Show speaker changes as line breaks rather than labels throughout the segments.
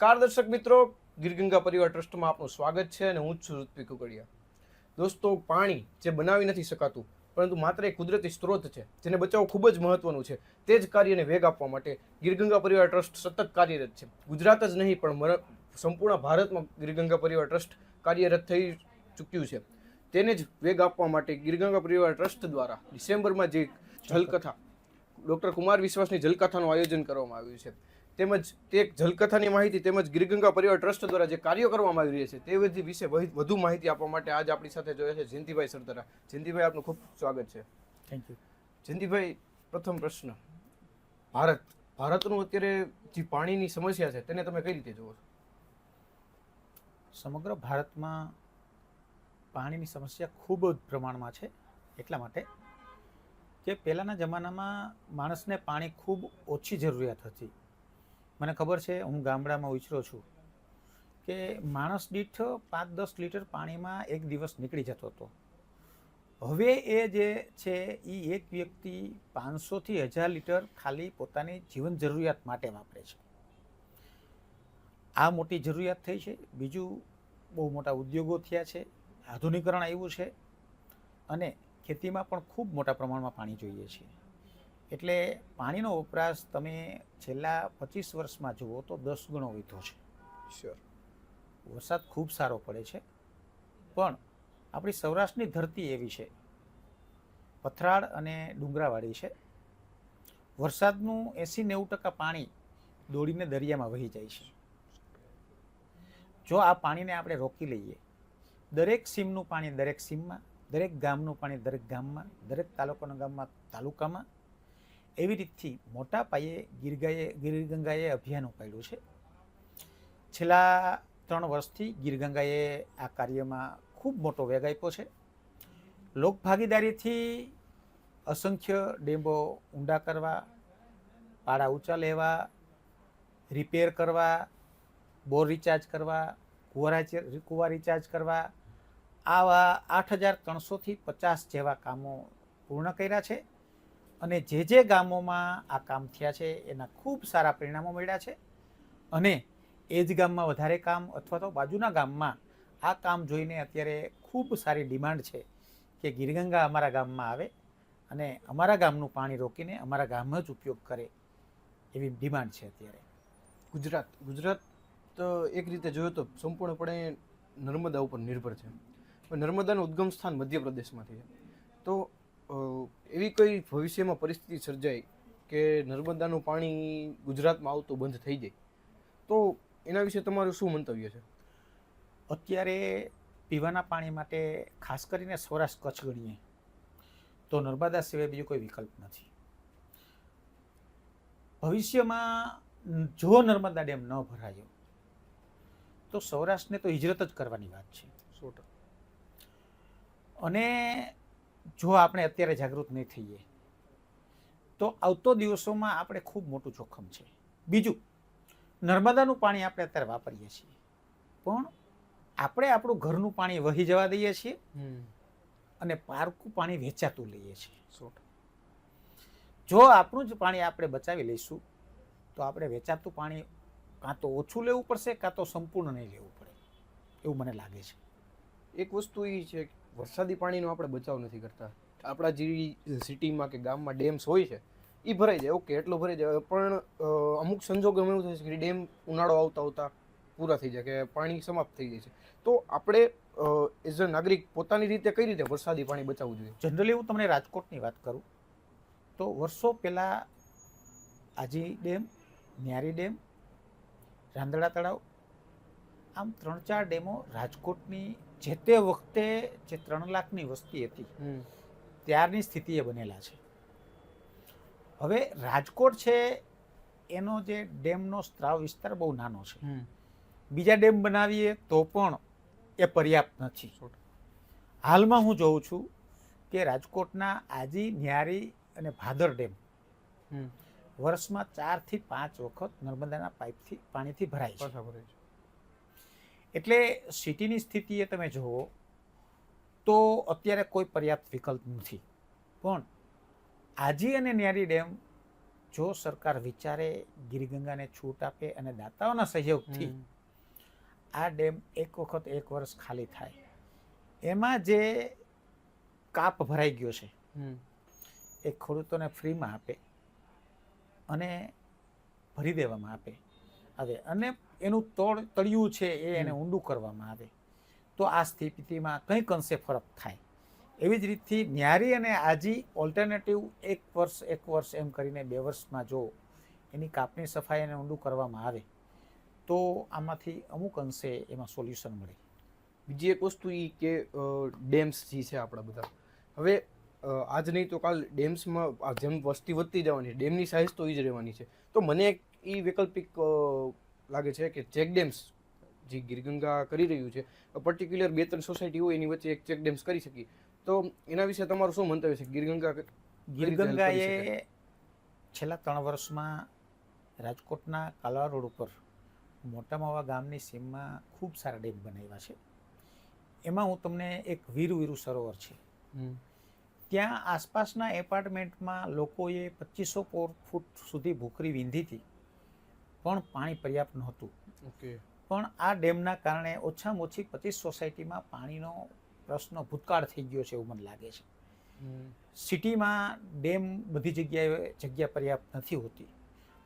નમસ્કાર દર્શક મિત્રો. ગીરગંગા પરિવાર ટ્રસ્ટમાં આપનું સ્વાગત છે અને હું જ છું ઋત્વિક કુકડિયા દોસ્તો, પાણી જે બનાવી નથી શકાતું, પરંતુ માત્ર એક કુદરતી સ્ત્રોત છે, જેને બચાવવું ખૂબ જ મહત્વનું છે. તે જ કાર્યને વેગ આપવા માટે ગીરગંગા પરિવાર ટ્રસ્ટ સતત કાર્યરત છે. ગુજરાત જ નહીં, પણ સંપૂર્ણ ભારતમાં ગીરગંગા પરિવાર ટ્રસ્ટ કાર્યરત થઈ ચૂક્યું છે. તેને જ વેગ આપવા માટે ગીરગંગા પરિવાર ટ્રસ્ટ દ્વારા ડિસેમ્બરમાં જે જલકથા, ડૉક્ટર કુમાર વિશ્વાસની જલકથાનું આયોજન કરવામાં આવ્યું છે. તેમજ તે જલકથાની માહિતી તેમજ ગીરગંગા પરિવાર ટ્રસ્ટ દ્વારા જે કાર્યો કરવામાં આવી રહ્યા છે તે વિધિ વિશે વધુ માહિતી આપવા માટે આજ આપણી સાથે જોયા છે જયંતિભાઈ સરદારા. જયંતિભાઈ આપનું ખૂબ સ્વાગત છે.
થેન્ક યુ
જયંતિભાઈ પ્રથમ પ્રશ્ન. ભારત ભારતનું અત્યારે જે પાણીની સમસ્યા છે તેને તમે કઈ રીતે જુઓ છો?
સમગ્ર ભારતમાં પાણીની સમસ્યા ખૂબ જ પ્રમાણમાં છે એટલા માટે કે પહેલાંના જમાનામાં માણસને પાણી ખૂબ ઓછી જરૂરિયાત હતી. મને ખબર છે, હું ગામડામાં ઉછરો છું, કે માણસ દીઠ પાંચ દસ લીટર પાણીમાં એક દિવસ નીકળી જતો હતો. હવે એ જે છે એ એક વ્યક્તિ પાંચસોથી હજાર લીટર ખાલી પોતાની જીવન જરૂરિયાત માટે વાપરે છે. આ મોટી જરૂરિયાત થઈ છે, બીજું બહુ મોટા ઉદ્યોગો થયા છે, આધુનિકરણ આવ્યું છે, અને ખેતીમાં પણ ખૂબ મોટા પ્રમાણમાં પાણી જોઈએ છે. એટલે પાણીનો વપરાશ તમે છેલ્લા પચીસ વર્ષમાં જુઓ તો દસ ગણો વધ્યો છે.
શ્યોર
વરસાદ ખૂબ સારો પડે છે. પણ આપણી સૌરાષ્ટ્રની ધરતી એવી છે. પથરાળ અને ડુંગરાવાળી છે. વરસાદનું એંસી નેવું ટકા પાણી દોડીને દરિયામાં વહી જાય છે. જો આ પાણીને આપણે રોકી લઈએ દરેક સીમનું પાણી દરેક સીમમાં દરેક ગામનું પાણી દરેક ગામમાં દરેક તાલુકાના ગામમાં તાલુકામાં એવી રીતથી મોટા પાયે ગીરગાએ, ગીરગંગાએ અભિયાન ઉપાડ્યું છે. છેલ્લા ત્રણ વર્ષથી ગીરગંગાએ આ કાર્યમાં ખૂબ મોટો વેગ આપ્યો છે. લોકભાગીદારીથી અસંખ્ય ડેમો ઊંડા કરવા પાડા ઊંચા લેવા, રિપેર કરવા, બોર રિચાર્જ કરવા, કુવા કુવા રિચાર્જ કરવા, આવા આઠ હજાર ત્રણસોથી પચાસ જેવા કામો પૂર્ણ કર્યા છે. અને જે જે ગામોમાં આ કામ થયા છે, એના ખૂબ સારા પરિણામો મળ્યા છે. અને એ જ ગામમાં વધારે કામ અથવા તો બાજુના ગામમાં આ કામ જોઈને અત્યારે ખૂબ સારી ડિમાન્ડ છે કે ગીરગંગા અમારા ગામમાં આવે અને અમારા ગામનું પાણી રોકીને અમારા ગામમાં જ ઉપયોગ કરે એવી ડિમાન્ડ છે અત્યારે.
ગુજરાત ગુજરાત તો એક રીતે જોયો તો સંપૂર્ણપણે નર્મદા ઉપર નિર્ભર છે. નર્મદાનું ઉદ્ગમ સ્થાન મધ્યપ્રદેશમાંથી છે. તો એવી કોઈ ભવિષ્યમાં પરિસ્થિતિ સર્જાય કે નર્મદાનું પાણી ગુજરાતમાં આવતું બંધ થઈ જાય તો એના વિશે તમારું શું મંતવ્ય છે?
અત્યારે પીવાના પાણી માટે ખાસ કરીને સૌરાષ્ટ્ર કચ્છ ગણીએ તો નર્મદા સિવાય બીજો કોઈ વિકલ્પ નથી. ભવિષ્યમાં જો નર્મદા ડેમ ન ભરાયો તો સૌરાષ્ટ્રને તો હિજરત જ કરવાની વાત છે. અને જો આપણે અત્યારે જાગૃત નહીં થઈએ તો આવતો દિવસોમાં આપણે ખૂબ મોટું જોખમ છે. બીજું નર્મદાનું પાણી આપણે અત્યારે વાપરીએ છીએ. પણ આપણે આપણું ઘરનું પાણી વહી જવા દઈએ છીએ અને પારકું પાણી વેચાતું લઈએ છીએ. જો આપણું જ પાણી આપણે બચાવી લઈશું તો આપણે વેચાતું પાણી કાં તો ઓછું લેવું પડશે કાં તો સંપૂર્ણ નહીં લેવું પડે. એવું મને લાગે છે.
એક વસ્તુ એ છે વરસાદી પાણીનો આપણે બચાવ નથી કરતા. આપણા જે સિટીમાં કે ગામમાં ડેમ્સ હોય છે એ ભરાઈ જાય. ઓકે, એટલો ભરાઈ જાય. પણ અમુક સંજોગોમાં એવું થાય છે કે ડેમ ઉનાળો આવતા આવતા પૂરા થઈ જાય, કે પાણી સમાપ્ત થઈ જાય છે. તો આપણે એઝ અ નાગરિક પોતાની રીતે કઈ રીતે વરસાદી પાણી બચાવવું જોઈએ?
જનરલી હું તમને રાજકોટની વાત કરું, તો વર્ષો પહેલાં આજી ડેમ, ન્યારી ડેમ, રાંદડા તળાવ, આમ ત્રણ ચાર ડેમો રાજકોટની જે તે વખતે જે ત્રણ લાખની વસ્તી હતી ત્યારની સ્થિતિએ બનેલા છે. હવે રાજકોટ છે એનો જે ડેમનો સ્ત્રાવ વિસ્તાર બહુ નાનો છે. બીજા ડેમ બનાવીએ તો પણ એ પર્યાપ્ત નથી. હાલમાં હું જોઉં છું કે રાજકોટના આજી ન્યારી અને ભાદર ડેમ વર્ષમાં ચારથી પાંચ વખત નર્મદાના પાઇપથી પાણીથી ભરાય છે. એટલે સિટીની સ્થિતિએ તમે જુઓ તો અત્યારે કોઈ પર્યાપ્ત વિકલ્પ નથી. પણ આજી અને ન્યારી ડેમ જો સરકાર વિચારે ગિરિગંગાને છૂટ આપે અને દાતાઓના સહયોગથી આ ડેમ એક વખત એક વર્ષ ખાલી થાય એમાં જે કાપ ભરાઈ ગયો છે એ ખેડૂતોને ફ્રીમાં આપે અને ભરી દેવામાં આપે. આવે અને એનું તળ તળિયું છે એ એને ઊંડું કરવામાં આવે. તો આ સ્થિતિમાં કંઈક અંશે ફરક થાય? એવી જ રીતથી ન્યારી અને આજી ઓલ્ટરનેટિવ એક વર્ષ એક વર્ષ એમ કરીને બે વર્ષમાં જો એની કાપની સફાઈ અને ઊંડું કરવામાં આવે તો આમાંથી અમુક અંશે એમાં સોલ્યુશન મળે.
બીજી એક વસ્તુ એ કે ડેમ્સ જે છે આપણા બધા. હવે આજ નહીં તો કાલ ડેમ્સમાં જેમ વસ્તી વધતી જવાની ડેમની સાઇઝ તો એ જ રહેવાની છે. તો મને એક એ વૈકલ્પિક લાગે છે કે ચેક ડેમ્સ જે ગિરગંગા કરી રહ્યું છે પર્ટિક્યુલર બે ત્રણ સોસાયટી હોય એની વચ્ચે એક ચેક ડેમ્સ કરી શકી. તો એના વિશે તમારું શું મંતવ્ય છે? ગિરગંગા શકે?
ગિરગંગાએ છેલ્લા ત્રણ વર્ષમાં રાજકોટના કાલા રોડ ઉપર મોટા માવા ગામની સીમમાં ખૂબ સારા ડેમ બનાવ્યા છે. એમાં હું તમને એક વીરુ વીરુ સરોવર છે. ત્યાં આસપાસના એપાર્ટમેન્ટમાં લોકોએ પચીસો ફૂટ સુધી ભૂખરી વીંધી હતી. પણ પાણી પર્યાપ્ત નહોતું.
ઓકે.
પણ આ ડેમના કારણે ઓછામાં ઓછી પચીસ સોસાયટીમાં પાણીનો પ્રશ્ન ભૂતકાળ થઈ ગયો છે એવું મને લાગે છે. સિટીમાં ડેમ બધી જગ્યાએ જગ્યા પર્યાપ્ત નથી હોતી.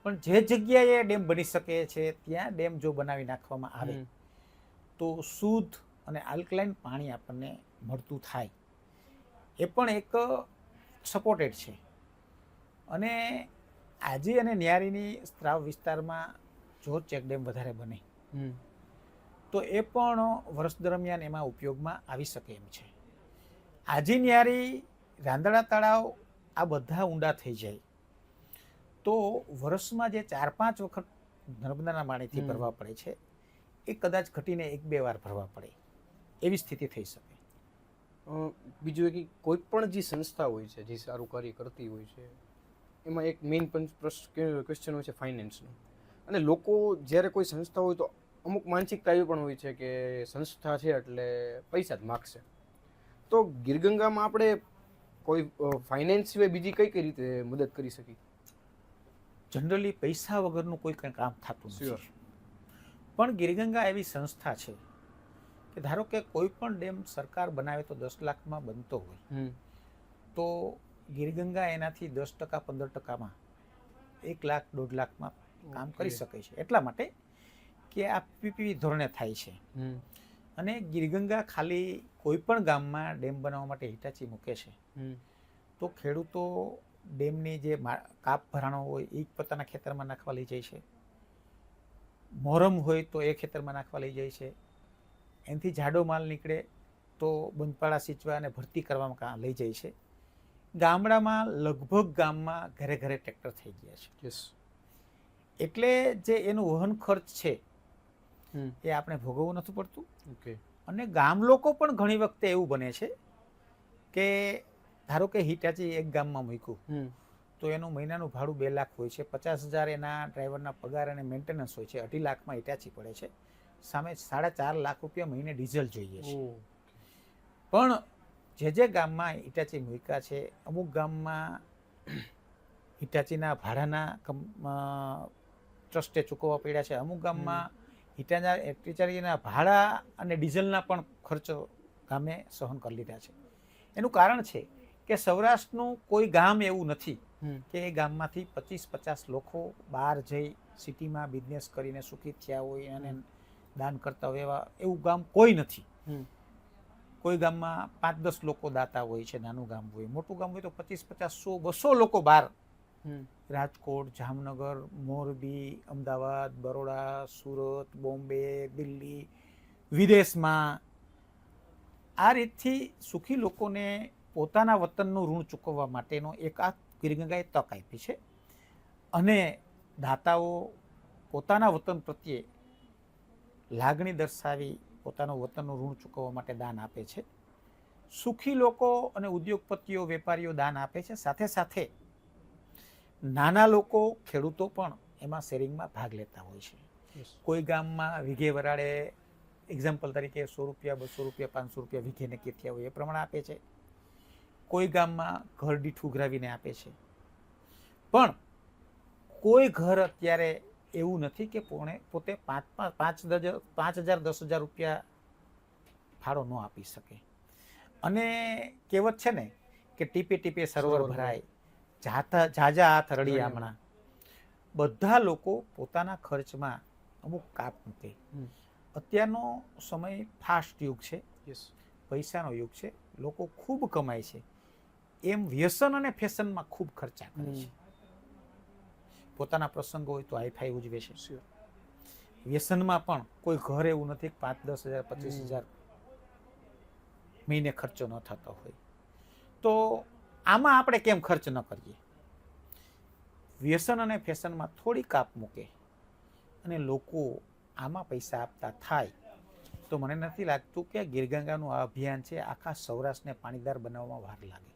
પણ જે જગ્યાએ ડેમ બની શકે છે ત્યાં ડેમ જો બનાવી નાખવામાં આવે તો શુદ્ધ અને આલ્કલાઇન પાણી આપણને મળતું થાય. એ પણ એક સપોર્ટેડ છે. અને આજી અને ન્યારીની સ્ત્રાવ વિસ્તારમાં જો ચેકડેમ વધારે બને તો એ પણ વર્ષ દરમિયાન એમાં ઉપયોગમાં આવી શકે એમ છે. આજી ન્યારી રાંદડા તળાવ આ બધા ઊંડા થઈ જાય. તો વર્ષમાં જે ચાર પાંચ વખત નર્મદાના પાણીથી ભરવા પડે છે એ કદાચ ઘટીને એક બે વાર ભરવા પડે. એવી સ્થિતિ થઈ શકે.
બીજું એ ઈ કોઈ પણ જે સંસ્થા હોય છે જે સારું કાર્ય કરતી હોય છે એમાં એક મેઇન ક્વેશ્ચન હોય છે ફાઇનાન્સનો અને લોકો જ્યારે કોઈ સંસ્થા હોય તો અમુક માનસિકતા એવી પણ હોય છે કે સંસ્થા છે એટલે પૈસા જ માગશે. તો ગીરગંગામાં આપણે કોઈ ફાઇનાન્સ સિવાય બીજી કઈ કઈ રીતે મદદ કરી શકી
જનરલી પૈસા વગરનું કોઈ કંઈ કામ થતું. નથી. પણ ગીરગંગા એવી સંસ્થા છે કે ધારો કે કોઈ પણ ડેમ સરકાર બનાવે તો દસ લાખમાં બનતો હોય. તો ગિરગંગા એનાથી દસ ટકા પંદર ટકામાં એક લાખ દોઢ લાખમાં કામ કરી શકે છે. એટલા માટે કે આ પીપી ધોરણે થાય છે. અને ગિરગંગા ખાલી કોઈ પણ ગામમાં ડેમ બનાવવા માટે હિટાચી મૂકે છે. તો ખેડૂતો ડેમની જે કાપ ભરાણો હોય એ પોતાના ખેતરમાં નાખવા લઈ જાય છે. મોરમ હોય તો એ ખેતરમાં નાખવા લઈ જાય છે. એનાથી જાડો માલ નીકળે તો બંધપાળા સિંચવા અને ભરતી કરવામાં લઈ જાય છે. ગામડામાં લગભગ ગામમાં ઘરે ઘરે ટ્રેક્ટર થઈ ગયા છે.
યસ
એટલે જે એનું વહન ખર્ચ છે એ આપણે ભોગવવું નથી પડતું.
ઓકે
અને ગામ લોકો પણ ઘણી વખતે એવું બને છે કે ધારો કે હિટાચી એક ગામમાં મૂક્યું. તો એનું મહિનાનું ભાડું બે લાખ હોય છે પચાસ હજાર એના ડ્રાઈવરના પગાર અને મેન્ટેનન્સ હોય છે અઢી લાખમાં હિટાચી પડે છે. સામે સાડા ચાર લાખ રૂપિયા મહિને ડીઝલ જોઈએ છે. પણ જે જે ગામમાં હિટાચી મૂક્યા છે અમુક ગામમાં હિટાચીના ભાડાના ટ્રસ્ટે ચૂકવવા પડ્યા છે. અમુક ગામમાં હિટાચા હિટાચીના ભાડા અને ડીઝલના પણ ખર્ચો ગામે સહન કરી લીધા છે. એનું કારણ છે કે સૌરાષ્ટ્રનું કોઈ ગામ એવું નથી કે એ ગામમાંથી પચીસ પચાસ લોકો બહાર જઈ સિટીમાં બિઝનેસ કરીને સુખી થયા હોય અને દાન કરતા હોય એવા એવું ગામ કોઈ નથી. કોઈ ગામમાં પાંચ દસ લોકો દાતા હોય છે નાનું ગામ હોય મોટું ગામ હોય તો પચીસ પચાસ સો બસો લોકો બહાર. રાજકોટ જામનગર મોરબી અમદાવાદ બરોડા સુરત બોમ્બે દિલ્હી વિદેશમાં. આ રીતથી સુખી લોકોને પોતાના વતનનું ઋણ ચૂકવવા માટેનો એક આ ગિરગંગાએ તક આપી છે. અને દાતાઓ પોતાના વતન પ્રત્યે લાગણી દર્શાવી પોતાનું વતનનું ઋણ ચૂકવવા માટે દાન આપે છે. સુખી લોકો અને ઉદ્યોગપતિઓ વેપારીઓ દાન આપે છે. સાથે સાથે નાના લોકો ખેડૂતો પણ એમાં શેરિંગમાં ભાગ લેતા હોય છે. કોઈ ગામમાં વીઘે વરાળે એક્ઝામ્પલ તરીકે સો રૂપિયા બસો રૂપિયા પાંચસો રૂપિયા વીઘે નક્કી થયા હોય એ પ્રમાણે આપે છે. કોઈ ગામમાં ઘર દીઠ ઉઘરાવીને આપે છે. પણ કોઈ ઘર અત્યારે એવું નથી કે પોણે પોતે પાંચ પાંચ પાંચ દસ પાંચ હજાર દસ હજાર રૂપિયા ફાળો ન આપી શકે. અને કહેવત છે ને કે ટીપે ટીપે સરોવર ભરાય જાતા જાજા હાથ રડી. આમણા. બધા લોકો પોતાના ખર્ચમાં અમુક કાપ મૂકે. અત્યારનો સમય ફાસ્ટ યુગ છે. પૈસાનો યુગ છે. લોકો ખૂબ કમાય છે. એમ વ્યસન અને ફેશનમાં ખૂબ ખર્ચા કરે છે. પોતાના પ્રસંગો હોય તો હાઈફાઈ ઉજવે છે. વ્યસનમાં પણ કોઈ ઘર એવું નથી કે પાંચ દસ હજાર પચીસ હજાર મહિને ખર્ચો ન થતો હોય. તો આમાં આપણે કેમ ખર્ચ ન કરીએ? વ્યસન અને ફેશનમાં થોડી કાપ મૂકે અને લોકો આમાં પૈસા આપતા થાય તો મને નથી લાગતું કે ગીરગંગાનું આ અભિયાન છે આખા સૌરાષ્ટ્રને પાણીદાર બનાવવામાં વાર લાગે.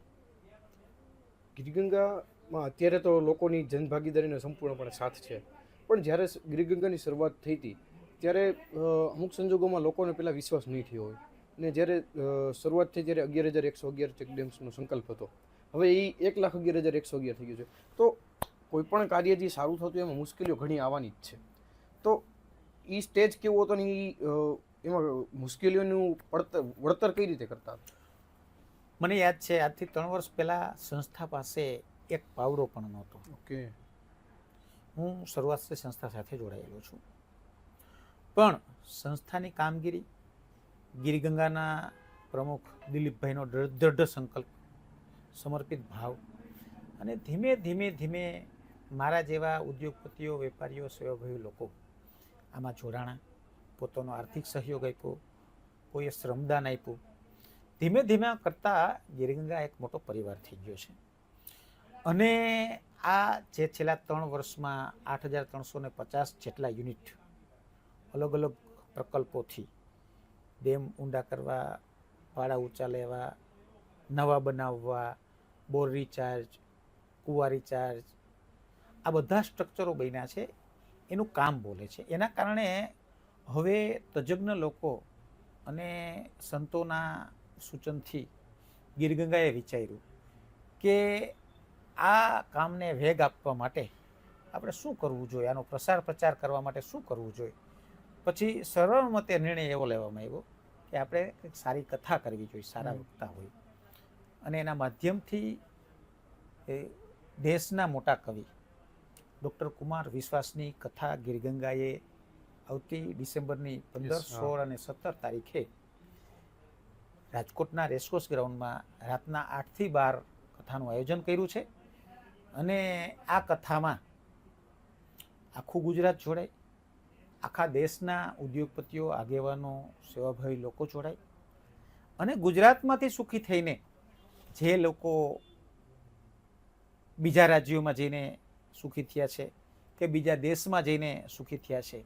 ગિરિગંગામાં અત્યારે તો લોકોની જનભાગીદારીનો સંપૂર્ણપણે સાથ છે. પણ જ્યારે ગિરિગંગાની શરૂઆત થઈ હતી, ત્યારે અમુક સંજોગોમાં લોકોને પહેલાં વિશ્વાસ નહીં થયો હોય. અને જ્યારે શરૂઆત થઈ ત્યારે અગિયાર હજાર એકસો અગિયાર ચેક ડેમ્સનો સંકલ્પ હતો. હવે એ એક લાખ અગિયાર હજાર એકસો અગિયાર થઈ ગયું છે. તો કોઈપણ કાર્ય જે સારું થતું એમાં મુશ્કેલીઓ ઘણી આવવાની જ છે. તો એ સ્ટેજ કેવો હતો ને એ એમાં મુશ્કેલીઓનું પડતર વળતર કઈ રીતે કરતા
મને યાદ છે, આજથી ત્રણ વર્ષ પહેલાં સંસ્થા પાસે એક પાવડો પણ નહોતો.
ઓકે.
હું શરૂઆતથી સંસ્થા સાથે જોડાયેલો છું. પણ સંસ્થાની કામગીરી ગિરિગંગાના પ્રમુખ દિલીપભાઈનો દ્રઢ સંકલ્પ સમર્પિત ભાવ અને ધીમે ધીમે ધીમે મારા જેવા ઉદ્યોગપતિઓ વેપારીઓ સેવાભાવી લોકો આમાં જોડાણા પોતાનો આર્થિક સહયોગ આપ્યો કોઈએ શ્રમદાન આપ્યું. ધીમે ધીમે કરતાં ગિરિગંગા એક મોટો પરિવાર થઈ ગયો છે. અને આ જે છેલ્લા ત્રણ વર્ષમાં આઠ હજાર ત્રણસો ને પચાસ જેટલા યુનિટ અલગ અલગ પ્રકલ્પોથી ડેમ ઊંડા કરવા પાડા ઊંચા લેવા, નવા બનાવવા, બોર રિચાર્જ, કુવા રિચાર્જ, આ બધા સ્ટ્રક્ચરો બન્યા છે, એનું કામ બોલે છે. એના કારણે હવે તજજ્ઞ લોકો અને સંતોના સૂચનથી ગીરગંગાએ વિચાર્યું કે આ કામને વેગ આપવા માટે આપણે શું કરવું જોઈએ? આનો પ્રસાર પ્રચાર કરવા માટે શું કરવું જોઈએ? પછી સરળ મતે નિર્ણય એવો લેવામાં આવ્યો કે આપણે કંઈક સારી કથા કરવી જોઈએ સારા વક્તા હોય. અને એના માધ્યમથી એ દેશના મોટા કવિ ડૉક્ટર કુમાર વિશ્વાસની કથા ગીરગંગાએ આવતી ડિસેમ્બરની પંદર સોળ અને સત્તર તારીખે રાજકોટના રેસકોર્સ ગ્રાઉન્ડમાં રાતના આઠથી બાર કથાનું આયોજન કર્યું છે. અને આ કથામાં આખું ગુજરાત જોડાય. આખા દેશના ઉદ્યોગપતિઓ, આગેવાનો, સેવાભાવી લોકો જોડાય. અને ગુજરાતમાંથી સુખી થઈને જે લોકો બીજા રાજ્યોમાં જઈને સુખી થયા છે કે બીજા દેશમાં જઈને સુખી થયા છે,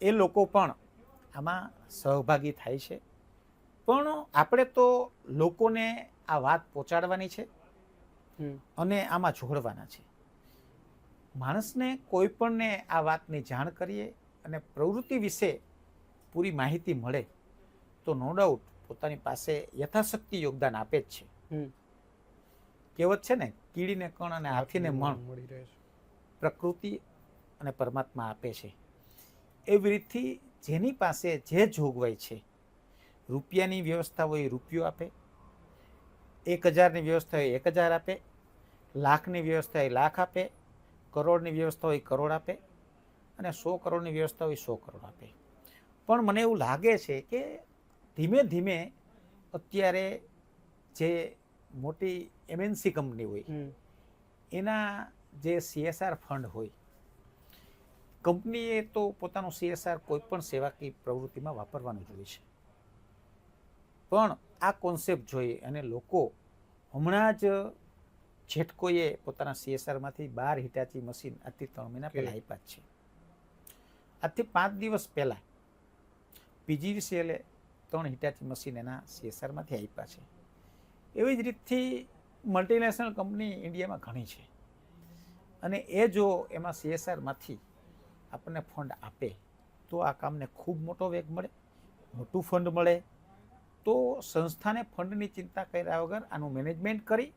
એ લોકો પણ આમાં સહભાગી થાય છે. પણ આપણે તો લોકોને આ વાત પહોંચાડવાની છે. અને આમાં જોડવાના છે. માણસને કોઈ પણને આ વાતની જાણ કરીએ અને પ્રવૃત્તિ વિશે પૂરી માહિતી મળે તો નો ડાઉટ પોતાની પાસે યથાશક્તિ યોગદાન આપે જ છે. કહેવત છે ને કીડીને કણ અને હાથીને મણ
મળી રહે છે.
પ્રકૃતિ અને પરમાત્મા આપે છે. એવી રીતથી જેની પાસે જે જોગવાઈ છે રૂપિયાની વ્યવસ્થા હોય એ રૂપિયો આપે એક હજારની વ્યવસ્થા હોય એક હજાર આપે. લાખની વ્યવસ્થા હોય લાખ આપે. કરોડની વ્યવસ્થા હોય કરોડ આપે. અને સો કરોડની વ્યવસ્થા હોય સો કરોડ આપે. પણ મને એવું લાગે છે કે ધીમે ધીમે અત્યારે જે મોટી એમએનસી કંપની હોય એના જે સીએસઆર ફંડ હોય કંપનીએ તો પોતાનું સીએસઆર કોઈ પણ સેવાકીય પ્રવૃત્તિમાં વાપરવાનું જોઈએ છે. પણ આ કોન્સેપ્ટ જોઈએ. અને લોકો હમણાં જ જેટકોએ પોતાના સીએસઆરમાંથી બાર હિટાચી મશીન આજથી ત્રણ મહિના પહેલાં આપ્યા જ છે. આજથી પાંચ દિવસ પહેલાં પીજીવીસીએલે ત્રણ હિટાચી મશીન એના સીએસઆરમાંથી આપ્યા છે. એવી જ રીતથી મલ્ટીનેશનલ કંપની ઇન્ડિયામાં ઘણી છે. અને એ જો એમાં સીએસઆરમાંથી આપણને ફંડ આપે તો આ કામને ખૂબ મોટો વેગ મળે મોટું ફંડ મળે તો સંસ્થાને ફંડની ચિંતા કર્યા વગર આનું મેનેજમેન્ટ કરી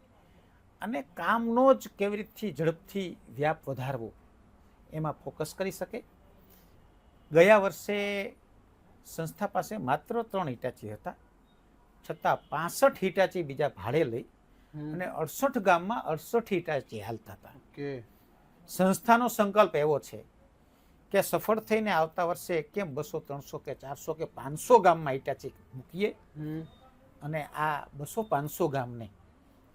અને કામનો જ કેવી રીતથી ઝડપથી વ્યાપ વધારવો એમાં ફોકસ કરી શકે. ગયા વર્ષે સંસ્થા પાસે માત્ર ત્રણ હિટાચી હતા છતાં પાસઠ હિટાચી બીજા ભાડે લઈ અને અડસઠ ગામમાં અડસઠ હિટાચી હાલતા હતા.
કે
સંસ્થાનો સંકલ્પ એવો છે કે સફળ થઈને આવતા વર્ષે કેમ બસો ત્રણસો કે ચારસો કે પાંચસો ગામમાં હિટાચી મૂકીએ. અને આ બસો પાંચસો ગામને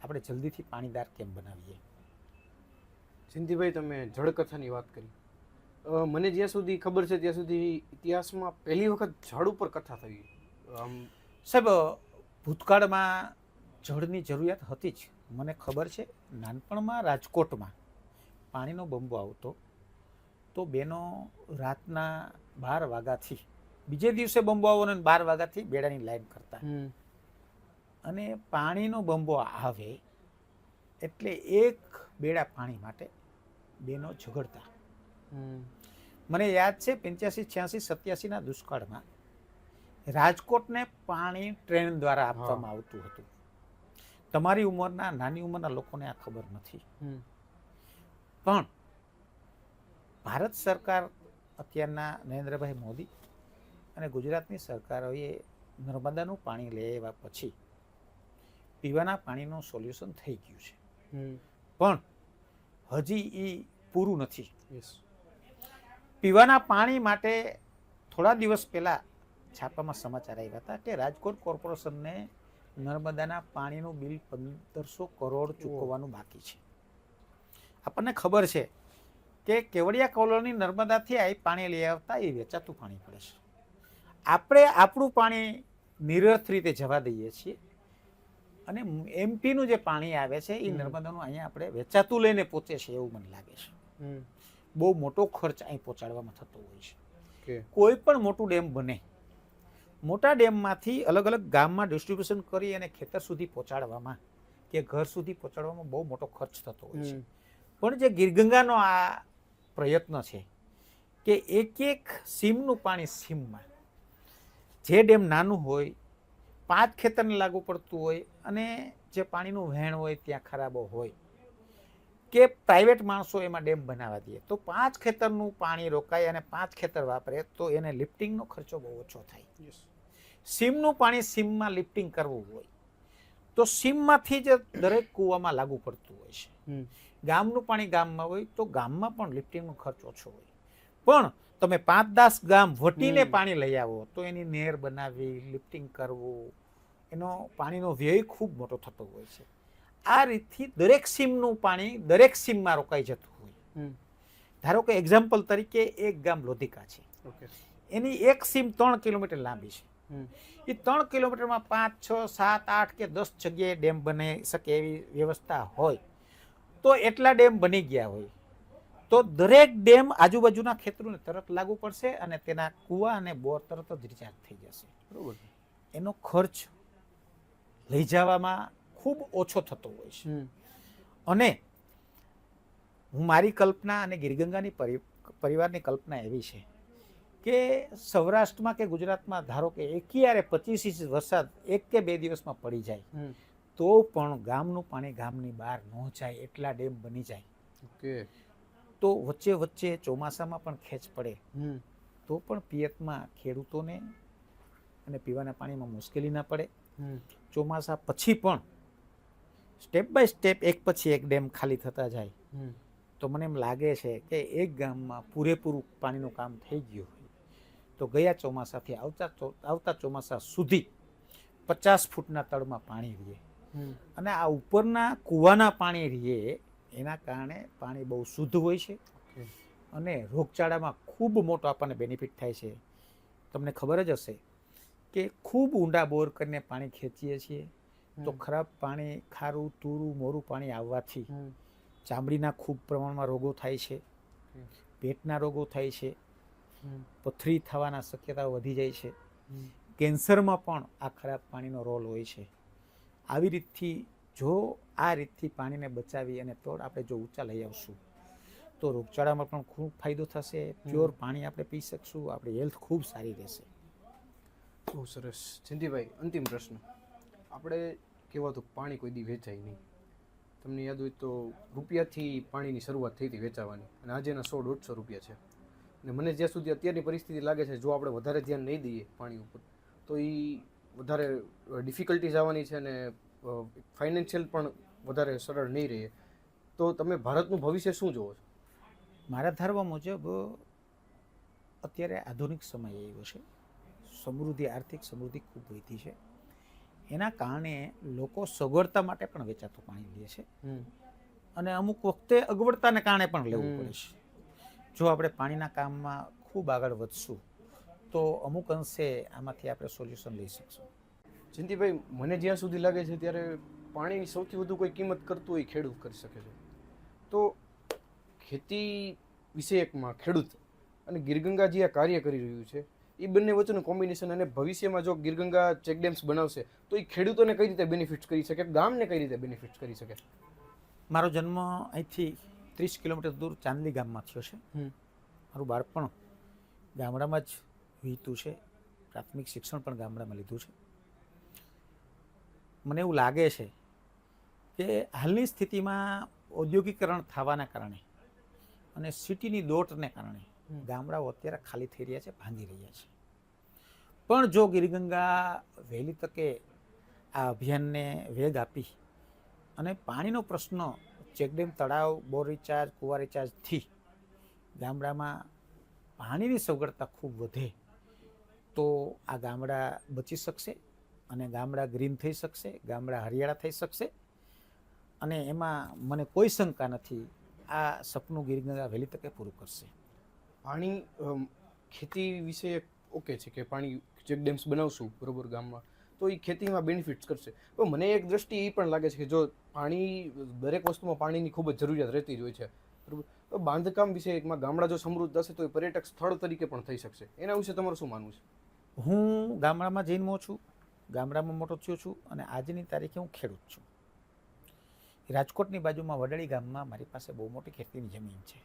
આપણે જલ્દીથી પાણીદાર કેમ બનાવીએ?
સિંધીભાઈ તમે જળકથાની વાત કરી. મને જ્યાં સુધી ખબર છે ત્યાં સુધી ઇતિહાસમાં પહેલી વખત જળ ઉપર કથા થઈ. આમ
સાહેબ ભૂતકાળમાં જળની જરૂરિયાત હતી જ. મને ખબર છે નાનપણમાં રાજકોટમાં પાણીનો બંબો આવતો. તો બેનો રાતના બાર વાગ્યાથી બીજે દિવસે બંબો આવો ને બાર વાગ્યાથી બેડાની લાઈન કરતા. અને પાણીનો બંબો આવે એટલે એક બેડા પાણી માટે બેનો ઝઘડતા. મને યાદ છે પંચ્યાસી છ્યાસી સત્યાસીના દુષ્કાળમાં રાજકોટને પાણી ટ્રેન દ્વારા આપવામાં આવતું હતું. તમારી ઉંમરના નાની ઉંમરના લોકોને આ ખબર નથી. પણ ભારત સરકાર અત્યારના નરેન્દ્રભાઈ મોદી અને ગુજરાતની સરકારોએ નર્મદાનું પાણી લઈ આવ્યા પછી પીવાના પાણીનું સોલ્યુશન થઈ ગયું છે. પણ હજી એ પૂરું નથી. પીવાના પાણી માટે થોડા દિવસ પહેલાં છાપામાં સમાચાર આવ્યા હતા કે રાજકોટ કોર્પોરેશનને નર્મદાના પાણીનું બિલ પંદરસો કરોડ ચૂકવવાનું બાકી છે. આપણને ખબર છે કે કેવડિયા કોલોની નર્મદાથી આ પાણી લઈ આવતા એ વેચાતું પાણી પડે છે. આપણે આપણું પાણી નિરર્થ રીતે જવા દઈએ છીએ અને એમપીનું જે પાણી આવે છે એ નર્મદાનું અહીંયા આપણે વેચાતું લઈને પહોંચે છે એવું મને લાગે છે. બહુ મોટો ખર્ચ અહીં પહોંચાડવામાં થતો હોય છે. કોઈ પણ મોટું ડેમ બને મોટા ડેમમાંથી અલગ અલગ ગામમાં ડિસ્ટ્રીબ્યુશન કરી અને ખેતર સુધી પહોંચાડવામાં કે ઘર સુધી પહોંચાડવામાં બહુ મોટો ખર્ચ થતો હોય છે. પણ જે ગીરગંગાનો આ પ્રયત્ન છે કે એક એક સીમનું પાણી સીમમાં. જે ડેમ નાનું હોય પાંચ ખેતરને લાગુ પડતું હોય અને જે પાણીનું વહેણ હોય ત્યાં ખરાબો હોય કે પ્રાઇવેટ માણસો એમાં ડેમ બનાવવા દે. તો પાંચ ખેતરનું પાણી રોકાય અને પાંચ ખેતર વાપરે તો એને લિફ્ટિંગનો ખર્ચો બહુ ઓછો થાય. સીમનું પાણી સીમમાં લિફ્ટિંગ કરવું હોય તો સીમમાંથી જ દરેક કૂવામાં લાગુ પડતું હોય છે. ગામનું પાણી ગામમાં હોય તો ગામમાં પણ લિફ્ટિંગનો ખર્ચ ઓછો હોય. પણ તમે પાંચ દસ ગામ વટીને પાણી લઈ આવો તો એની નહેર બનાવી લિફ્ટિંગ કરવું એનો પાણીનો વ્યય ખૂબ મોટો થતો હોય છે. આ રીતથી દરેક સીમનું પાણી દરેક સીમમાં રોકાઈ જતું હોય. ધારો કે એક્ઝામ્પલ તરીકે એક ગામ લોધિકા છે.
ઓકે.
એની એક સીમ ત્રણ કિલોમીટર લાંબી છે. એ ત્રણ કિલોમીટરમાં પાંચ છ સાત આઠ કે દસ જગ્યાએ ડેમ બની શકે એવી વ્યવસ્થા હોય. તો એટલા ડેમ બની ગયા હોય. તો દરેક ડેમ આજુબાજુના ખેતરોને તરત લાગુ પડશે અને તેના કૂવા અને બોર તરત જ રિચાર્જ થઈ જશે.
બરોબર
એનો ખર્ચ લઈ જવામાં ખૂબ ઓછો થતો હોય છે. અને હું મારી કલ્પના અને ગિરગંગાની પરિ- પરિવારની કલ્પના એવી છે કે સૌરાષ્ટ્રમાં કે ગુજરાતમાં ધારો કે એકીયારે પચીસ ઇંચ વરસાદ એક કે બે દિવસમાં પડી જાય. તો પણ ગામનું પાણી ગામની બહાર ન જાય એટલા ડેમ બની જાય.
ઓકે.
તો વચ્ચે વચ્ચે ચોમાસામાં પણ ખેંચ પડે. તો પણ પિયતમાં ખેડૂતોને અને પીવાના પાણીમાં મુશ્કેલી ના પડે. ચોમાસા પછી પણ સ્ટેપ બાય સ્ટેપ એક પછી એક ડેમ ખાલી થતા જાય. તો મને એમ લાગે છે કે એક ગામમાં પૂરેપૂરું પાણીનું કામ થઈ ગયું હોય. તો ગયા ચોમાસાથી આવતા આવતા ચોમાસા સુધી પચાસ ફૂટના તળમાં પાણી રહે. અને આ ઉપરના કૂવાના પાણી રહે એના કારણે પાણી બહુ શુદ્ધ હોય છે. અને રોગચાળામાં ખૂબ મોટો આપણને બેનિફિટ થાય છે. તમને ખબર જ હશે કે ખૂબ ઊંડા બોર કરીને પાણી ખેંચીએ છીએ તો ખરાબ પાણી ખારું તૂરું મોરું પાણી આવવાથી ચામડીના ખૂબ પ્રમાણમાં રોગો થાય છે. પેટના રોગો થાય છે. પથરી થવાના શક્યતાઓ વધી જાય છે. કેન્સરમાં પણ આ ખરાબ પાણીનો રોલ હોય છે. આવી રીતથી જો આ રીતથી પાણીને બચાવી અને તોડ આપણે જો ઊંચા લઈ આવશું તો રોગચાળામાં પણ ખૂબ ફાયદો થશે. પ્યોર પાણી આપણે પી શકશું આપણી હેલ્થ ખૂબ સારી રહેશે.
બહુ સરસ. સિંધીભાઈ અંતિમ પ્રશ્ન. આપણે કહેવાતું પાણી કોઈ દી વેચાય નહીં. તમને યાદ હોય તો રૂપિયાથી પાણીની શરૂઆત થઈ હતી વેચાવાની અને આજે એના સો દોઢસો રૂપિયા છે. અને મને જ્યાં સુધી અત્યારની પરિસ્થિતિ લાગે છે જો આપણે વધારે ધ્યાન નહીં દઈએ પાણી ઉપર તો એ વધારે ડિફિકલ્ટીઝ આવવાની છે અને ફાઇનાન્શિયલ પણ વધારે સરળ નહીં રહે. તો તમે ભારતનું ભવિષ્ય શું જુઓ છો?
મારા ધારવા મુજબ અત્યારે આધુનિક સમય આવ્યો છે. સમૃદ્ધિ આર્થિક સમૃદ્ધિ ખૂબ વધી છે. એના કારણે લોકો સગવડતા માટે પણ વેચાતું પાણી લે છે. અને અમુક વખતે અગવડતાને કારણે પણ લેવું પડે છે. જો આપણે પાણીના કામમાં ખૂબ આગળ વધશું તો અમુક અંશે આમાંથી આપણે સોલ્યુશન લઈ શકશું.
જયંતિભાઈ મને જ્યાં સુધી લાગે છે ત્યારે પાણીની સૌથી વધુ કોઈ કિંમત કરતું હોય ખેડૂત કરી શકે છે. તો ખેતી વિષયકમાં ખેડૂત અને ગીરગંગા જે આ કાર્ય કરી રહ્યું છે એ બંને વચ્ચેનું કોમ્બિનેશન અને ભવિષ્યમાં જો ગીરગંગા ચેકડેમ્સ બનાવશે તો એ ખેડૂતોને કઈ રીતે બેનિફિટ્સ કરી શકે ગામને કઈ રીતે બેનિફિટ્સ કરી શકે?
મારો જન્મ અહીંથી ત્રીસ કિલોમીટર દૂર ચાંદલી ગામમાં થયો છે. મારું બાળપણ ગામડામાં જ વીત્યું છે. પ્રાથમિક શિક્ષણ પણ ગામડામાં લીધું છે. મને એવું લાગે છે કે હાલની સ્થિતિમાં ઔદ્યોગિકરણ થવાના કારણે અને સિટીની દોટને કારણે ગામડાઓ અત્યારે ખાલી થઈ રહ્યા છે ભાંગી રહ્યા છે. પણ જો ગિરિગંગા વહેલી તકે આ અભિયાનને વેગ આપી અને પાણીનો પ્રશ્ન ચેકડેમ તળાવ બોર રિચાર્જ કુવા રિચાર્જથી ગામડામાં પાણીની સગવડતા ખૂબ વધે તો આ ગામડા બચી શકશે અને ગામડા ગ્રીન થઈ શકશે, ગામડા હરિયાળા થઈ શકશે. અને એમાં મને કોઈ શંકા નથી, આ સપનું ગિરિગંગા વહેલી તકે પૂરું કરશે.
પાણી ખેતી વિશે ઓકે છે કે પાણી ચેકડેમ્સ બનાવશું બરોબર ગામમાં, તો એ ખેતીમાં બેનિફિટ્સ કરશે. પણ મને એક દ્રષ્ટિ એ પણ લાગે છે કે જો પાણી, દરેક વસ્તુમાં પાણીની ખૂબ જ જરૂરિયાત રહેતી જ હોય છે, બરોબર? તો બાંધકામ એકમાં ગામડા જો સમૃદ્ધ હશે તો એ પર્યટક સ્થળ તરીકે પણ થઈ શકશે. એના વિશે તમારું શું માનવું છે?
હું ગામડામાં જન્મો છું ગામડામાં મોટો થયો છું અને આજની તારીખે હું ખેડૂત છું. રાજકોટની બાજુમાં વડાળી ગામમાં મારી પાસે બહુ મોટી ખેતીની જમીન છે.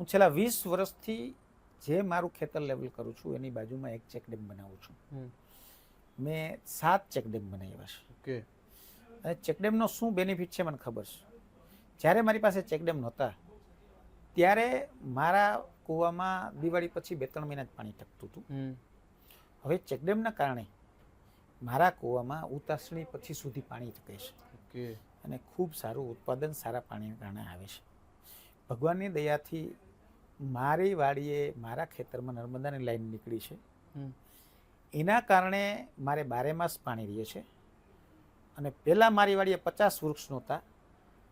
હું છેલ્લા વીસ વર્ષથી જે મારું ખેતર લેવલ કરું છું એની બાજુમાં એક ચેકડેમ બનાવું છું. મેં સાત ચેકડેમ બનાવ્યા છે.
ઓકે.
અને ચેકડેમનો શું બેનિફિટ છે મને ખબર છે? જ્યારે મારી પાસે ચેકડેમ નહોતા ત્યારે મારા કૂવામાં દિવાળી પછી બે ત્રણ મહિના જ પાણી ટકતું હતું. હવે ચેકડેમના કારણે મારા કૂવામાં ઉતાસણી પછી સુધી પાણી ટકે છે.
ઓકે.
અને ખૂબ સારું ઉત્પાદન સારા પાણીના કારણે આવે છે. ભગવાનની દયાથી મારી વાડીએ મારા ખેતરમાં નર્મદાની લાઈન નીકળી છે. એના કારણે મારે બારે માસ પાણી રહે છે. અને પહેલાં મારી વાડીએ પચાસ વૃક્ષ નહોતા.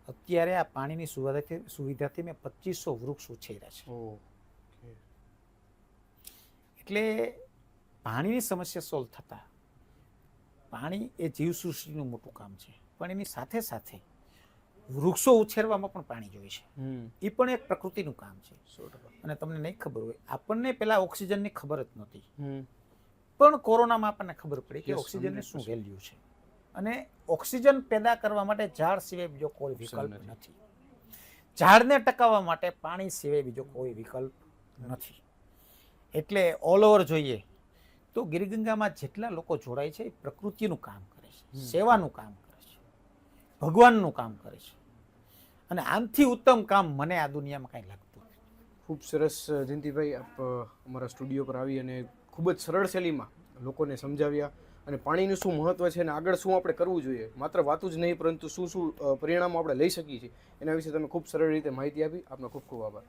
અત્યારે આ પાણીની સુવિધાથી સુવિધાથી મેં પચીસો વૃક્ષ ઉછેર્યા છે. એટલે પાણીની સમસ્યા સોલ્વ થતાં પાણી એ જીવસૃષ્ટિનું મોટું કામ છે. પણ એની સાથે સાથે વૃક્ષો ઉછેરવામાં પણ પાણી જોઈએ છે. એ પણ એક પ્રકૃતિનું કામ છે. અને તમને નહીં ખબર હોય આપણને પેલા ઓક્સિજનની ખબર જ નહોતી. પણ કોરોનામાં આપણને ખબર પડી કે ઓક્સિજનને શું
100%.
વેલ્યુ છે. અને ઓક્સિજન પેદા કરવા માટે ઝાડ સિવાય બીજો કોઈ વિકલ્પ.
નથી.
ઝાડને ટકાવવા માટે પાણી સિવાય બીજો કોઈ વિકલ્પ નથી. એટલે ઓલ ઓવર જોઈએ. તો ગીરગંગામાં જેટલા લોકો જોડાય છે એ પ્રકૃતિનું કામ કરે છે સેવાનું કામ કરે છે ભગવાનનું કામ કરે છે. અને આમથી ઉત્તમ કામ મને આ દુનિયામાં કાંઈ લાગતું.
ખૂબ સરસ જયંતિભાઈ આપ અમારા સ્ટુડિયો પર આવી અને ખૂબ જ સરળ શૈલીમાં લોકોને સમજાવ્યા. અને પાણીનું શું મહત્વ છે અને આગળ શું આપણે કરવું જોઈએ? માત્ર વાતું જ નહીં પરંતુ શું શું પરિણામો આપણે લઈ શકીએ છીએ? એના વિશે તમે ખૂબ સરળ રીતે માહિતી આપી. આપનો ખૂબ ખૂબ આભાર.